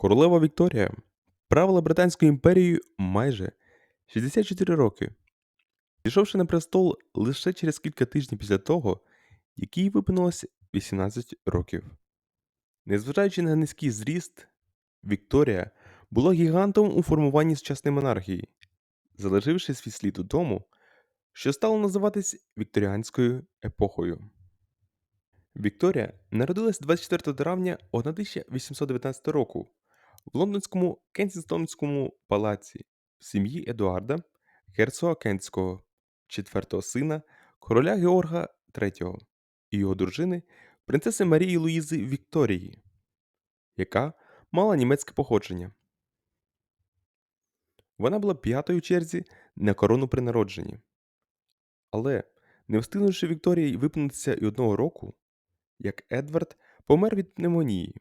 Королева Вікторія правила Британською імперією майже 64 роки, пішовши на престол лише через кілька тижнів після того, як їй виповнилося 18 років. Незважаючи на низький зріст, Вікторія була гігантом у формуванні сучасної монархії, залишивши свій слід у тому, що стало називатись Вікторіанською епохою. Вікторія народилась 24 травня 1819 року в лондонському Кенсінгтонському палаці в сім'ї Едуарда, герцога Кентського, четвертого сина короля Георга III і його дружини принцеси Марії Луїзи Вікторії, яка мала німецьке походження. Вона була п'ятою черзі на корону при народженні. Але, не встигнувши Вікторії виповнитися і одного року, як Едвард помер від пневмонії.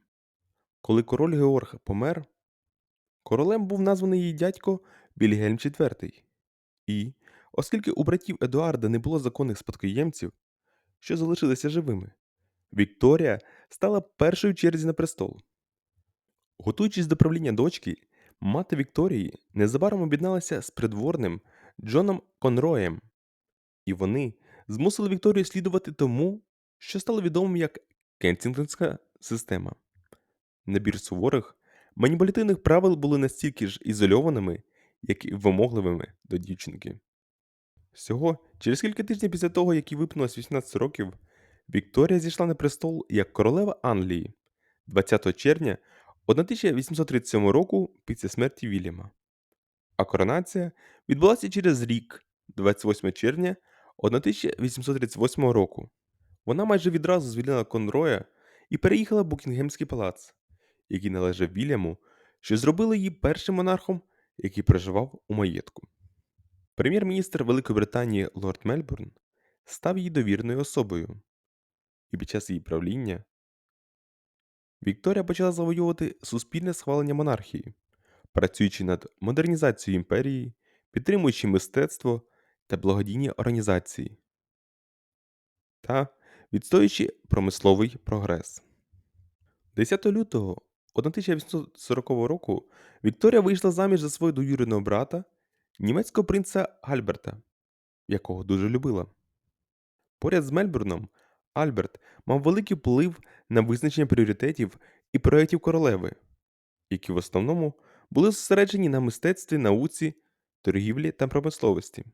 Коли король Георг помер, королем був названий її дядько Вільгельм IV. І, оскільки у братів Едуарда не було законних спадкоємців, що залишилися живими, Вікторія стала першою черзі на престол. Готуючись до правління дочки, мати Вікторії незабаром об'єдналася з придворним Джоном Конроєм, і вони змусили Вікторію слідувати тому, що стало відомим як Кенсінгтонська система. Набір суворих, маніпулятивних правил були настільки ж ізольованими, як і вимогливими до дівчинки. Всього через кілька тижнів після того, як їй виповнилось 18 років, Вікторія зійшла на престол як королева Англії 20 червня 1837 року після смерті Вільяма. А коронація відбулася через рік, 28 червня 1838 року. Вона майже відразу звільнила Конроя і переїхала в Букінгемський палац, який належав Вільяму, що зробило її першим монархом, який проживав у маєтку. Прем'єр-міністр Великої Британії Лорд Мельбурн став її довірною особою, і під час її правління Вікторія почала завоювати суспільне схвалення монархії, працюючи над модернізацією імперії, підтримуючи мистецтво та благодійні організації та відстоюючи промисловий прогрес. 10 лютого 1840 року Вікторія вийшла заміж за свого двоюрідного брата, німецького принца Альберта, якого дуже любила. Поряд з Мельбурном Альберт мав великий вплив на визначення пріоритетів і проєктів королеви, які в основному були зосереджені на мистецтві, науці, торгівлі та промисловості.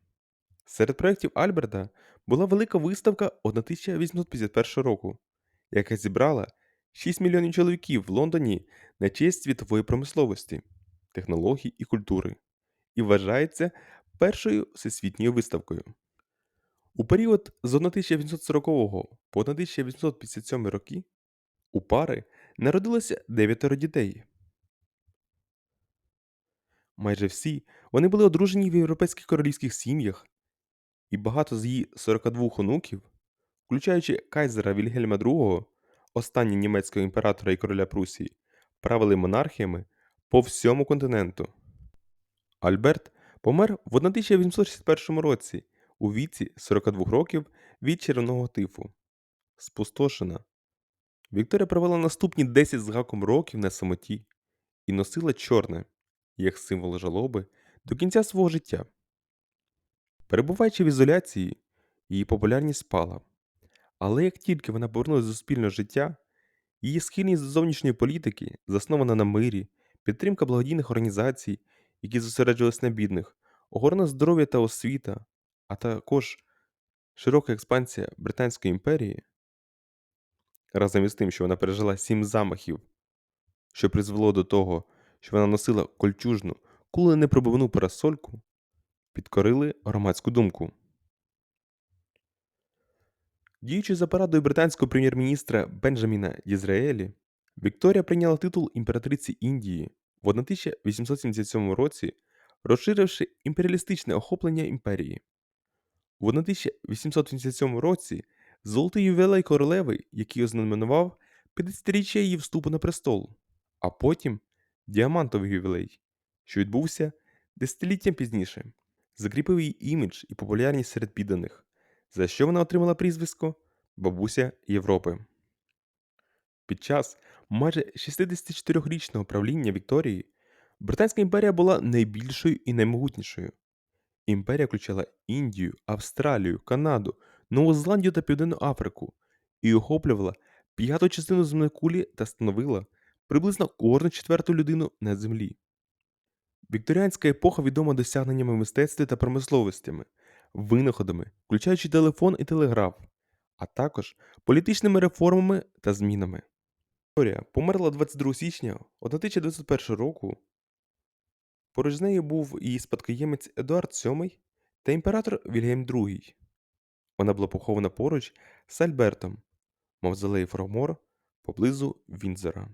Серед проєктів Альберта була велика виставка 1851 року, яка зібрала 6 мільйонів чоловіків в Лондоні на честь світової промисловості, технологій і культури, і вважається першою всесвітньою виставкою. У період з 1840 по 1857 роки у пари народилося дев'ятеро дітей. Майже всі вони були одружені в європейських королівських сім'ях, і багато з її 42 онуків, включаючи кайзера Вільгельма II, останнього німецького імператора і короля Прусії, правили монархіями по всьому континенту. Альберт помер в 1861 році у віці 42 років від червоного тифу. Спустошена. Вікторія провела наступні 10 з гаком років на самоті і носила чорне, як символ жалоби, до кінця свого життя. Перебуваючи в ізоляції, її популярність спала. Але як тільки вона повернулася до суспільного життя, її схильність до зовнішньої політики, заснована на мирі, підтримка благодійних організацій, які зосереджувалися на бідних, охорона здоров'я та освіта, а також широка експансія Британської імперії, разом із тим, що вона пережила сім замахів, що призвело до того, що вона носила кольчужну, куленепробивну парасольку, підкорили громадську думку. Діючи за порадою британського прем'єр-міністра Бенджаміна Дізраелі, Вікторія прийняла титул імператриці Індії в 1877 році, розширивши імперіалістичне охоплення імперії. У 1887 році золотий ювілей королеви, який ознаменував 50-річчя її вступу на престол, а потім діамантовий ювілей, що відбувся десятиліттям пізніше, закріпив її імідж і популярність серед підданих, за що вона отримала прізвисько Бабуся Європи. Під час майже 64-річного правління Вікторії Британська імперія була найбільшою і наймогутнішою. Імперія включала Індію, Австралію, Канаду, Нову Зеландію та Південну Африку і охоплювала п'яту частину земної кулі та становила приблизно кожну четверту людину на землі. Вікторіанська епоха відома досягненнями в мистецтві та промисловостями, винаходами, включаючи телефон і телеграф, а також політичними реформами та змінами. Вікторія померла 22 січня 1901 року. Поруч з нею був її спадкоємець Едуард VII та імператор Вільгельм II. Вона була похована поруч з Альбертом, мавзолеї Фрогмор поблизу Віндзора.